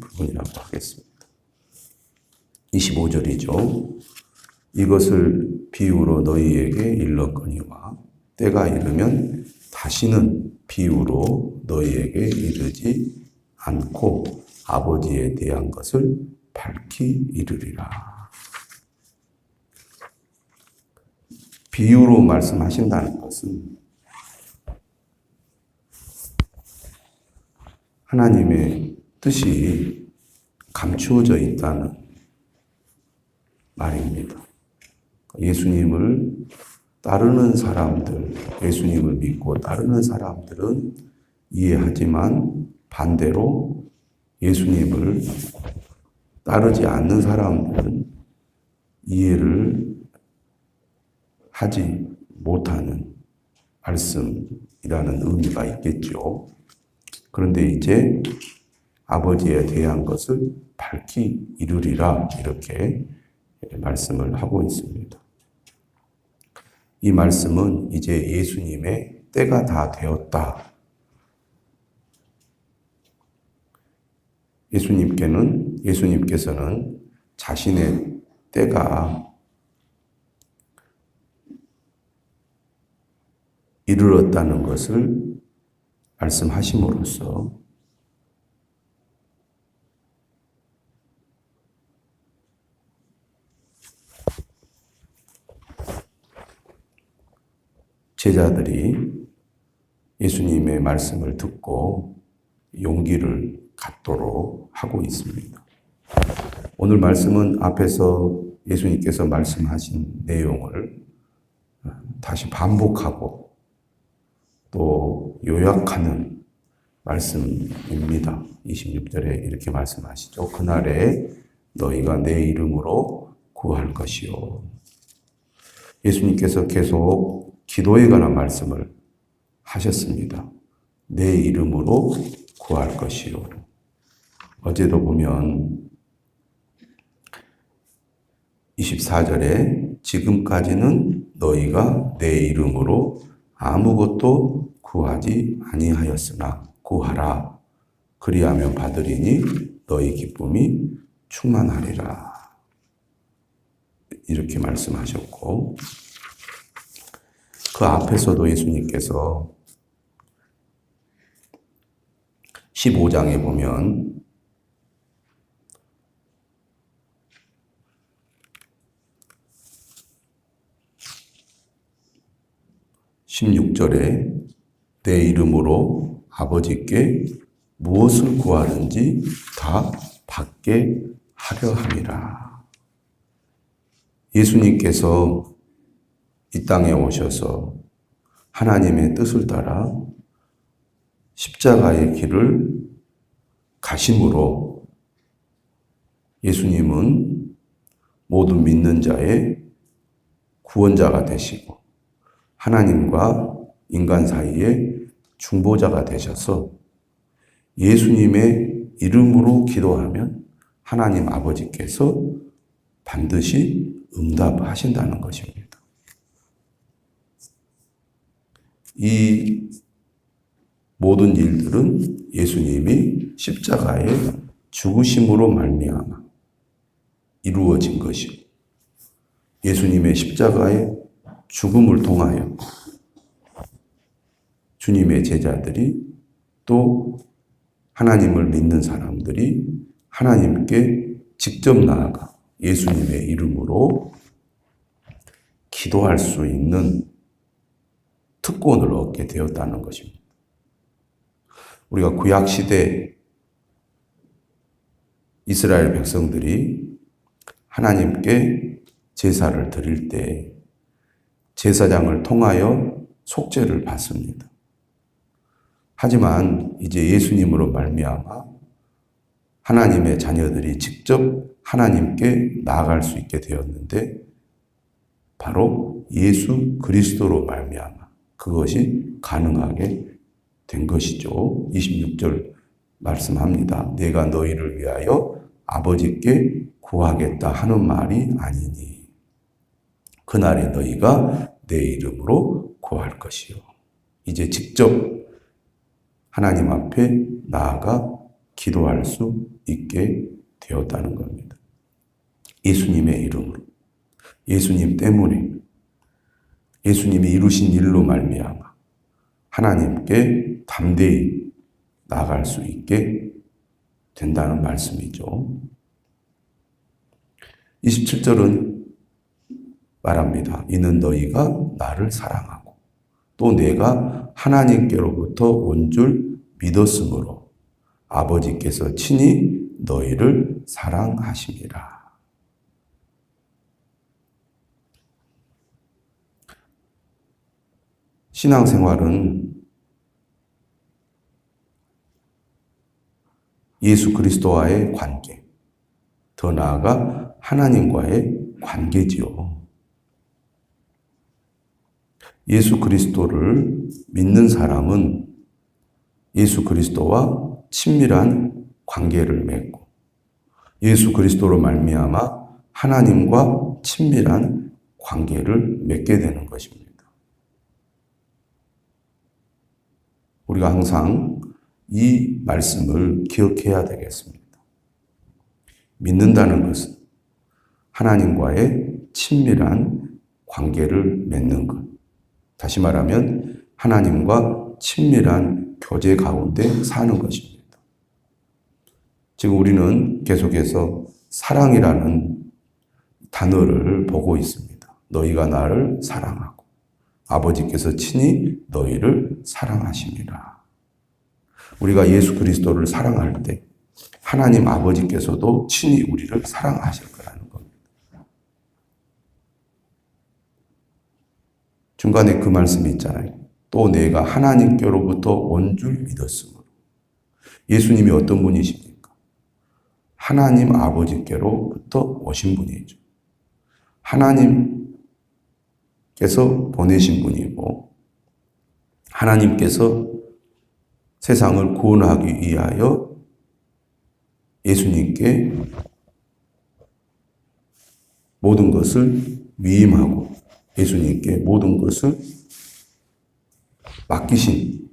부분이라고 하겠습니다. 25절이죠. 이것을 비유로 너희에게 일렀거니와 때가 이르면 다시는 비유로 너희에게 이르지 않고 아버지에 대한 것을 밝히 이르리라. 비유로 말씀하신다는 것은 하나님의 뜻이 감추어져 있다는 말입니다. 예수님을 따르는 사람들, 예수님을 믿고 따르는 사람들은 이해하지만 반대로 예수님을 따르지 않는 사람들은 이해를 하지 못하는 말씀이라는 의미가 있겠죠. 그런데 이제 아버지에 대한 것을 밝히 이루리라 이렇게 말씀을 하고 있습니다. 이 말씀은 이제 예수님의 때가 다 되었다. 예수님께는 예수님께서는 자신의 때가 이르렀다는 것을 말씀하심으로써 제자들이 예수님의 말씀을 듣고 용기를 갖도록 하고 있습니다. 오늘 말씀은 앞에서 예수님께서 말씀하신 내용을 다시 반복하고 또 요약하는 말씀입니다. 26절에 이렇게 말씀하시죠. 그날에 너희가 내 이름으로 구할 것이요. 예수님께서 계속 기도에 관한 말씀을 하셨습니다. 내 이름으로 구할 것이요. 어제도 보면 24절에 지금까지는 너희가 내 이름으로 아무것도 구하지 아니하였으나 구하라. 그리하면 받으리니 너희 기쁨이 충만하리라. 이렇게 말씀하셨고, 그 앞에서도 예수님께서 15장에 보면 (16절에) 내 이름으로 아버지께 무엇을 구하는지 다 받게 하려 함이라. 예수님께서 이 땅에 오셔서 하나님의 뜻을 따라 십자가의 길을 가심으로 예수님은 모든 믿는 자의 구원자가 되시고 하나님과 인간 사이에 중보자가 되셔서 예수님의 이름으로 기도하면 하나님 아버지께서 반드시 응답하신다는 것입니다. 이 모든 일들은 예수님이 십자가의 죽으심으로 말미암아 이루어진 것이고 예수님의 십자가의 죽음을 통하여 주님의 제자들이 또 하나님을 믿는 사람들이 하나님께 직접 나아가 예수님의 이름으로 기도할 수 있는 특권을 얻게 되었다는 것입니다. 우리가 구약시대 이스라엘 백성들이 하나님께 제사를 드릴 때 제사장을 통하여 속죄를 받습니다. 하지만 이제 예수님으로 말미암아 하나님의 자녀들이 직접 하나님께 나아갈 수 있게 되었는데 바로 예수 그리스도로 말미암아 그것이 가능하게 된 것이죠. 26절 말씀합니다. 내가 너희를 위하여 아버지께 구하겠다 하는 말이 아니니 그날에 너희가 내 이름으로 구할 것이요. 이제 직접 하나님 앞에 나아가 기도할 수 있게 되었다는 겁니다. 예수님의 이름으로. 예수님 때문에 예수님이 이루신 일로 말미암아 하나님께 담대히 나갈 수 있게 된다는 말씀이죠. 27절은 말합니다. 이는 너희가 나를 사랑하고 또 내가 하나님께로부터 온 줄 믿었으므로 아버지께서 친히 너희를 사랑하심이라. 신앙생활은 예수 그리스도와의 관계, 더 나아가 하나님과의 관계지요. 예수 그리스도를 믿는 사람은 예수 그리스도와 친밀한 관계를 맺고 예수 그리스도로 말미암아 하나님과 친밀한 관계를 맺게 되는 것입니다. 우리가 항상 이 말씀을 기억해야 되겠습니다. 믿는다는 것은 하나님과의 친밀한 관계를 맺는 것. 다시 말하면 하나님과 친밀한 교제 가운데 사는 것입니다. 지금 우리는 계속해서 사랑이라는 단어를 보고 있습니다. 너희가 나를 사랑하고 아버지께서 친히 너희를 사랑하십니다. 우리가 예수 그리스도를 사랑할 때 하나님 아버지께서도 친히 우리를 사랑하실 거라는 겁니다. 중간에 그 말씀이 있잖아요. 또 내가 하나님께로부터 온 줄 믿었으므로. 예수님이 어떤 분이십니까? 하나님 아버지께로부터 오신 분이죠. 하나님 께서 보내신 분이고, 하나님께서 세상을 구원하기 위하여 예수님께 모든 것을 위임하고 예수님께 모든 것을 맡기신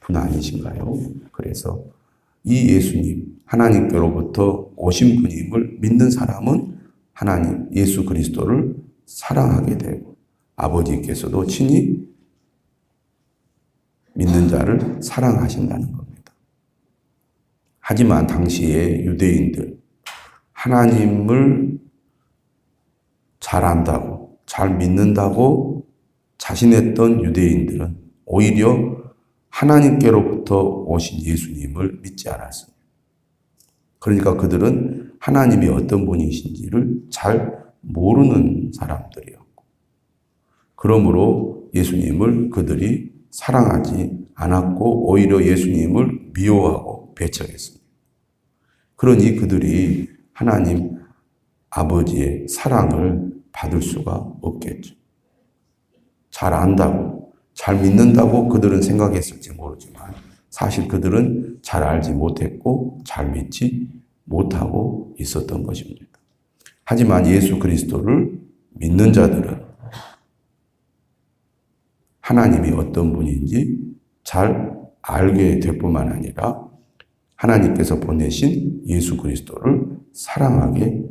분 아니신가요? 그래서 이 예수님, 하나님께로부터 오신 분임을 믿는 사람은 하나님, 예수 그리스도를 사랑하게 되고 아버지께서도 친히 믿는 자를 사랑하신다는 겁니다. 하지만 당시에 유대인들, 하나님을 잘 안다고, 잘 믿는다고 자신했던 유대인들은 오히려 하나님께로부터 오신 예수님을 믿지 않았습니다. 그러니까 그들은 하나님이 어떤 분이신지를 잘 모르는 사람들이었고, 그러므로 예수님을 그들이 사랑하지 않았고 오히려 예수님을 미워하고 배척했습니다. 그러니 그들이 하나님 아버지의 사랑을 받을 수가 없겠죠. 잘 안다고, 잘 믿는다고 그들은 생각했을지 모르지만 사실 그들은 잘 알지 못했고 잘 믿지 못하고 있었던 것입니다. 하지만 예수 그리스도를 믿는 자들은 하나님이 어떤 분인지 잘 알게 될 뿐만 아니라 하나님께서 보내신 예수 그리스도를 사랑하게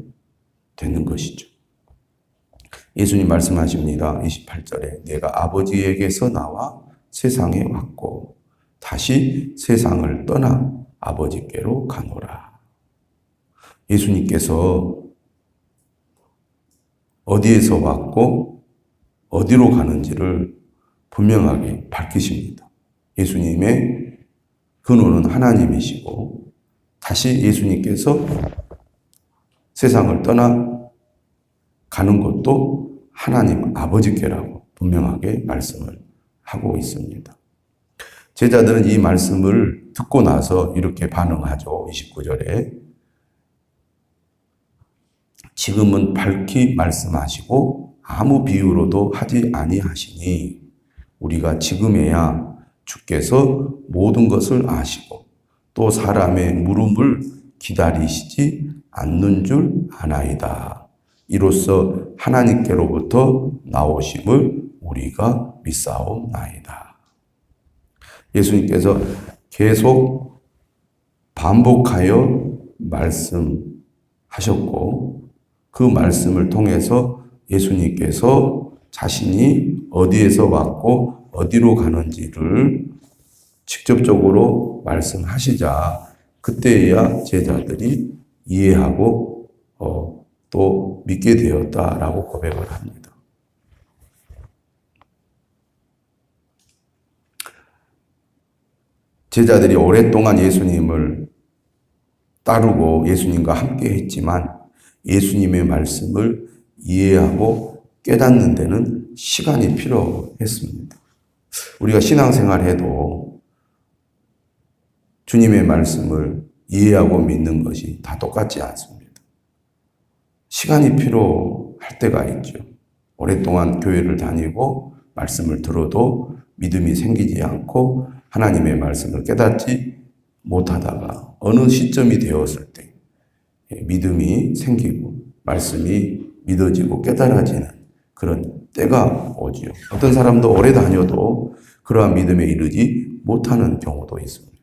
되는 것이죠. 예수님 말씀하십니다. 28절에 내가 아버지에게서 나와 세상에 왔고 다시 세상을 떠나 아버지께로 가노라. 예수님께서 어디에서 왔고 어디로 가는지를 분명하게 밝히십니다. 예수님의 근원은 하나님이시고 다시 예수님께서 세상을 떠나 가는 것도 하나님 아버지께라고 분명하게 말씀을 하고 있습니다. 제자들은 이 말씀을 듣고 나서 이렇게 반응하죠. 29절에. 지금은 밝히 말씀하시고 아무 비유로도 하지 아니하시니 우리가 지금에야 주께서 모든 것을 아시고 또 사람의 물음을 기다리시지 않는 줄 아나이다. 이로써 하나님께로부터 나오심을 우리가 믿사옵나이다. 예수님께서 계속 반복하여 말씀하셨고 그 말씀을 통해서 예수님께서 자신이 어디에서 왔고 어디로 가는지를 직접적으로 말씀하시자 그때야 제자들이 이해하고 어, 또 믿게 되었다라고 고백을 합니다. 제자들이 오랫동안 예수님을 따르고 예수님과 함께 했지만 예수님의 말씀을 이해하고 깨닫는 데는 시간이 필요했습니다. 우리가 신앙생활 해도 주님의 말씀을 이해하고 믿는 것이 다 똑같지 않습니다. 시간이 필요할 때가 있죠. 오랫동안 교회를 다니고 말씀을 들어도 믿음이 생기지 않고 하나님의 말씀을 깨닫지 못하다가 어느 시점이 되었을 때 믿음이 생기고 말씀이 믿어지고 깨달아지는 그런 때가 오지요. 어떤 사람도 오래 다녀도 그러한 믿음에 이르지 못하는 경우도 있습니다.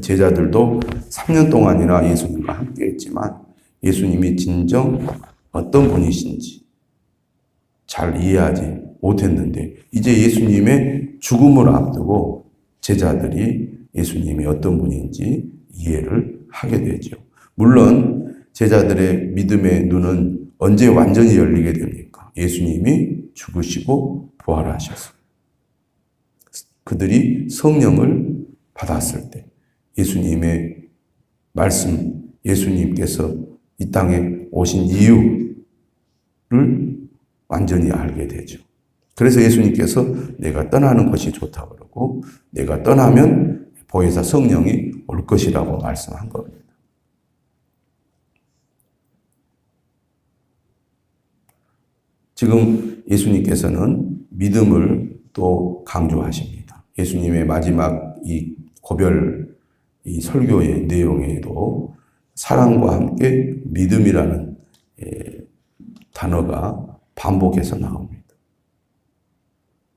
제자들도 3년 동안이나 예수님과 함께 했지만 예수님이 진정 어떤 분이신지 잘 이해하지 못했는데 이제 예수님의 죽음을 앞두고 제자들이 예수님이 어떤 분인지 이해를 하게 되죠. 물론 제자들의 믿음의 눈은 언제 완전히 열리게 됩니까? 예수님이 죽으시고 부활하셔서 그들이 성령을 받았을 때 예수님의 말씀, 예수님께서 이 땅에 오신 이유를 완전히 알게 되죠. 그래서 예수님께서 내가 떠나는 것이 좋다 그러고 내가 떠나면 보혜사 성령이 올 것이라고 말씀한 겁니다. 지금 예수님께서는 믿음을 또 강조하십니다. 예수님의 마지막 이 고별 이 설교의 내용에도 사랑과 함께 믿음이라는 단어가 반복해서 나옵니다.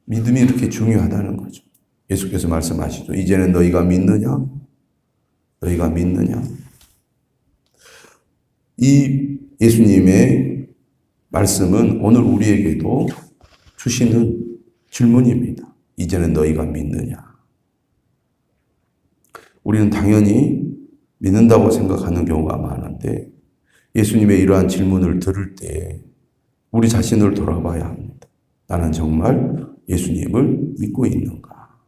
믿음이 이렇게 중요하다는 거죠. 예수께서 말씀하시죠. 이제는 너희가 믿느냐? 너희가 믿느냐? 이 예수님의 말씀은 오늘 우리에게도 주시는 질문입니다. 이제는 너희가 믿느냐? 우리는 당연히 믿는다고 생각하는 경우가 많은데 예수님의 이러한 질문을 들을 때 우리 자신을 돌아봐야 합니다. 나는 정말 예수님을 믿고 있는가?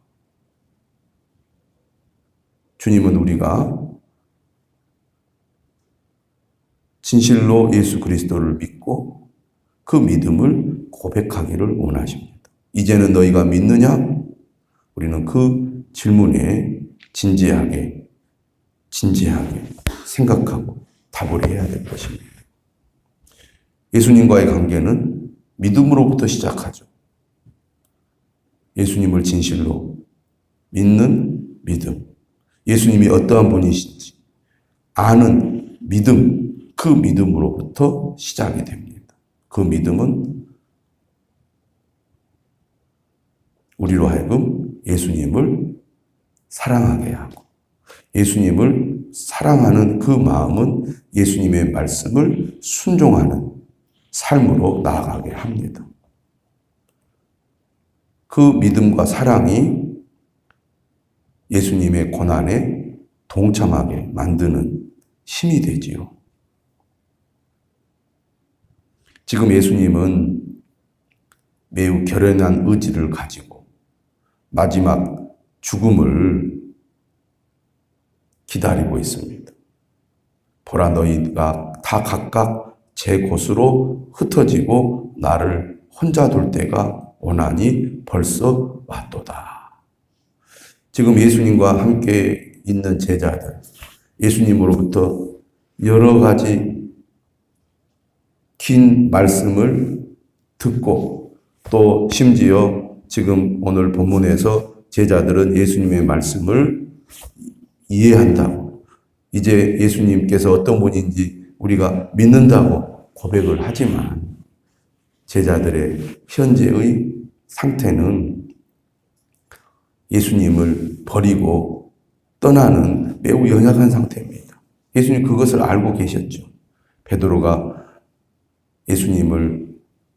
주님은 우리가 진실로 예수 그리스도를 믿고 그 믿음을 고백하기를 원하십니다. 이제는 너희가 믿느냐? 우리는 그 질문에 진지하게, 진지하게 생각하고 답을 해야 될 것입니다. 예수님과의 관계는 믿음으로부터 시작하죠. 예수님을 진실로 믿는 믿음. 예수님이 어떠한 분이신지 아는 믿음, 그 믿음으로부터 시작이 됩니다. 그 믿음은 우리로 하여금 예수님을 사랑하게 하고 예수님을 사랑하는 그 마음은 예수님의 말씀을 순종하는 삶으로 나아가게 합니다. 그 믿음과 사랑이 예수님의 고난에 동참하게 만드는 힘이 되지요. 지금 예수님은 매우 결연한 의지를 가지고 마지막 죽음을 기다리고 있습니다. 보라 너희가 다 각각 제 곳으로 흩어지고 나를 혼자 둘 때가 오나니 벌써 왔도다. 지금 예수님과 함께 있는 제자들, 예수님으로부터 여러 가지 긴 말씀을 듣고 또 심지어 지금 오늘 본문에서 제자들은 예수님의 말씀을 이해한다고 이제 예수님께서 어떤 분인지 우리가 믿는다고 고백을 하지만 제자들의 현재의 상태는 예수님을 버리고 떠나는 매우 연약한 상태입니다. 예수님 그것을 알고 계셨죠. 베드로가 예수님을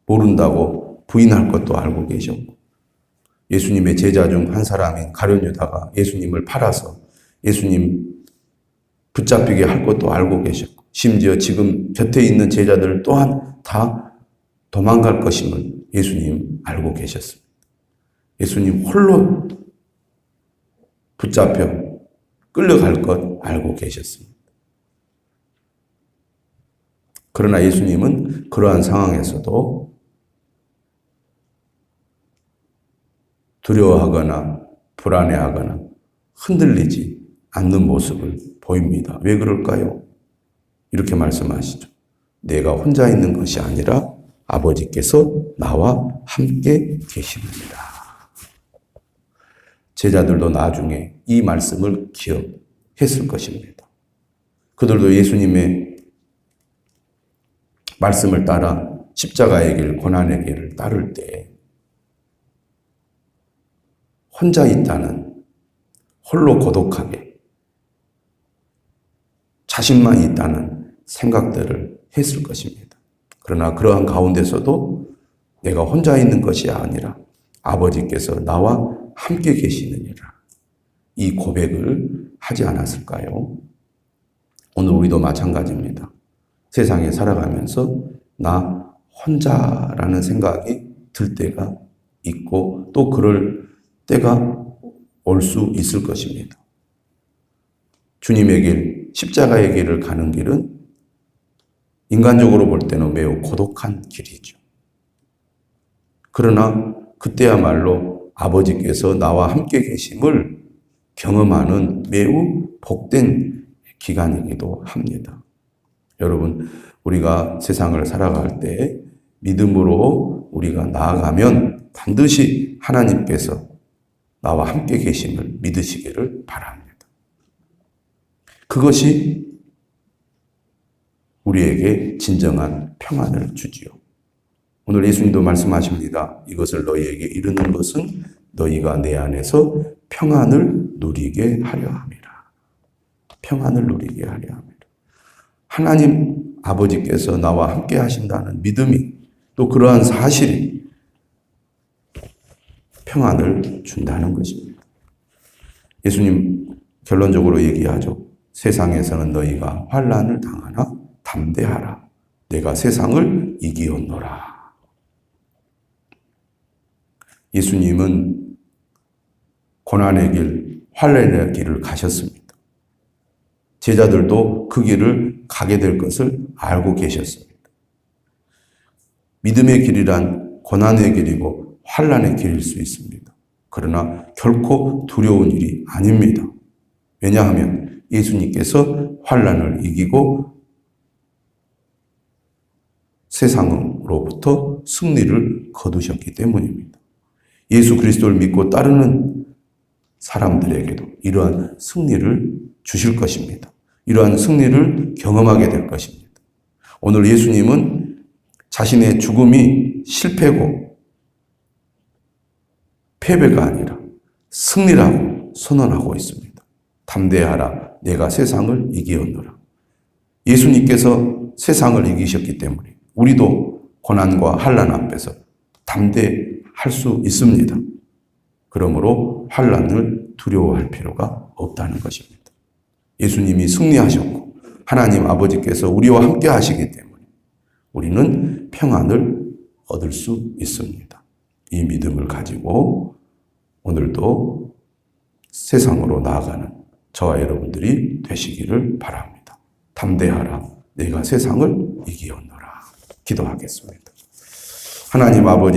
모른다고 부인할 것도 알고 계셨고 예수님의 제자 중 한 사람인 가룟 유다가 예수님을 팔아서 예수님 붙잡히게 할 것도 알고 계셨고 심지어 지금 곁에 있는 제자들 또한 다 도망갈 것임을 예수님 알고 계셨습니다. 예수님 홀로 붙잡혀 끌려갈 것 알고 계셨습니다. 그러나 예수님은 그러한 상황에서도 두려워하거나 불안해하거나 흔들리지 않는 모습을 보입니다. 왜 그럴까요? 이렇게 말씀하시죠. 내가 혼자 있는 것이 아니라 아버지께서 나와 함께 계시느니라. 제자들도 나중에 이 말씀을 기억했을 것입니다. 그들도 예수님의 말씀을 따라 십자가의 길, 고난의 길을 따를 때 혼자 있다는 홀로 고독하게 자신만 있다는 생각들을 했을 것입니다. 그러나 그러한 가운데서도 내가 혼자 있는 것이 아니라 아버지께서 나와 함께 계시느니라. 이 고백을 하지 않았을까요? 오늘 우리도 마찬가지입니다. 세상에 살아가면서 나 혼자라는 생각이 들 때가 있고 또 그럴 때가 올 수 있을 것입니다. 주님의 길, 십자가의 길을 가는 길은 인간적으로 볼 때는 매우 고독한 길이죠. 그러나 그때야말로 아버지께서 나와 함께 계심을 경험하는 매우 복된 기간이기도 합니다. 여러분, 우리가 세상을 살아갈 때 믿음으로 우리가 나아가면 반드시 하나님께서 나와 함께 계심을 믿으시기를 바랍니다. 그것이 우리에게 진정한 평안을 주지요. 오늘 예수님도 말씀하십니다. 이것을 너희에게 이르는 것은 너희가 내 안에서 평안을 누리게 하려 함이라. 평안을 누리게 하려 함이라. 하나님 아버지께서 나와 함께 하신다는 믿음이 또 그러한 사실이 평안을 준다는 것입니다. 예수님 결론적으로 얘기하죠. 세상에서는 너희가 환란을 당하나 담대하라. 내가 세상을 이기었노라. 예수님은 고난의 길, 환란의 길을 가셨습니다. 제자들도 그 길을 가게 될 것을 알고 계셨습니다. 믿음의 길이란 고난의 길이고 환란의 길일 수 있습니다. 그러나 결코 두려운 일이 아닙니다. 왜냐하면 예수님께서 환란을 이기고 세상으로부터 승리를 거두셨기 때문입니다. 예수 그리스도를 믿고 따르는 사람들에게도 이러한 승리를 주실 것입니다. 이러한 승리를 경험하게 될 것입니다. 오늘 예수님은 자신의 죽음이 실패고 패배가 아니라 승리라고 선언하고 있습니다. 담대하라. 내가 세상을 이기었노라. 예수님께서 세상을 이기셨기 때문에 우리도 고난과 환란 앞에서 담대할 수 있습니다. 그러므로 환란을 두려워할 필요가 없다는 것입니다. 예수님이 승리하셨고 하나님 아버지께서 우리와 함께 하시기 때문에 우리는 평안을 얻을 수 있습니다. 이 믿음을 가지고 오늘도 세상으로 나아가는 저와 여러분들이 되시기를 바랍니다. 담대하라. 내가 세상을 이기었노라. 기도하겠습니다. 하나님 아버지